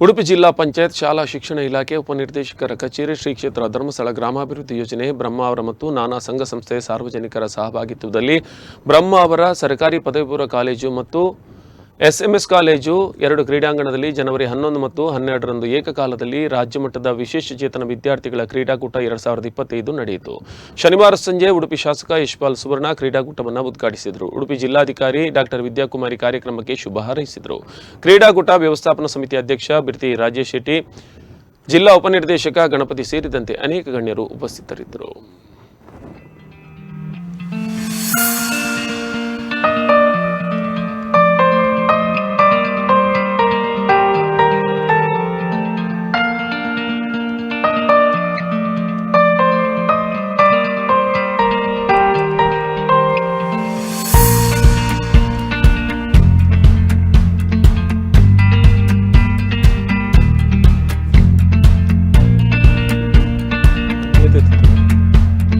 ಉಡುಪಿ ಜಿಲ್ಲಾ ಪಂಚಾಯತ್ ಶಾಲಾ ಶಿಕ್ಷಣ ಇಲಾಖೆ ಉಪನಿರ್ದೇಶಕರ ಕಚೇರಿ ಶ್ರೀ ಕ್ಷೇತ್ರ ಧರ್ಮಸ್ಥಳ ಗ್ರಾಮಾಭಿವೃದ್ಧಿ ಯೋಜನೆ ಬ್ರಹ್ಮ ಅವರ ಮತ್ತು ನಾನಾ ಸಂಘ ಸಂಸ್ಥೆ ಸಾರ್ವಜನಿಕರ ಸಹಭಾಗಿತ್ವದಲ್ಲಿ ಬ್ರಹ್ಮ ಅವರ ಸರ್ಕಾರಿ ಪದವಿ ಪೂರ್ವ ಕಾಲೇಜು ಮತ್ತು ಎಸ್ಎಂಎಸ್ ಕಾಲೇಜು ಎರಡು ಕ್ರೀಡಾಂಗಣದಲ್ಲಿ ಜನವರಿ ಹನ್ನೊಂದು ಮತ್ತು ಹನ್ನೆರಡರಂದು ಏಕಕಾಲದಲ್ಲಿ ರಾಜ್ಯ ಮಟ್ಟದ ವಿಶೇಷ ಚೇತನ ವಿದ್ಯಾರ್ಥಿಗಳ ಕ್ರೀಡಾಕೂಟ ಎರಡು ಸಾವಿರದ ಇಪ್ಪತ್ತೈದು ನಡೆಯಿತು. ಶನಿವಾರ ಸಂಜೆ ಉಡುಪಿ ಶಾಸಕ ಯಶ್ಪಾಲ್ ಸುವರ್ಣ ಕ್ರೀಡಾಕೂಟವನ್ನು ಉದ್ಘಾಟಿಸಿದರು. ಉಡುಪಿ ಜಿಲ್ಲಾಧಿಕಾರಿ ಡಾಕ್ಟರ್ ವಿದ್ಯಾಕುಮಾರಿ ಕಾರ್ಯಕ್ರಮಕ್ಕೆ ಶುಭ ಹಾರೈಸಿದರು. ಕ್ರೀಡಾಕೂಟ ವ್ಯವಸ್ಥಾಪನಾ ಸಮಿತಿ ಅಧ್ಯಕ್ಷ ಬಿರ್ತಿ ರಾಜೇಶ್ ಶೆಟ್ಟಿ, ಜಿಲ್ಲಾ ಉಪನಿರ್ದೇಶಕ ಗಣಪತಿ ಸೇರಿದಂತೆ ಅನೇಕ ಗಣ್ಯರು ಉಪಸ್ಥಿತರಿದ್ದರು.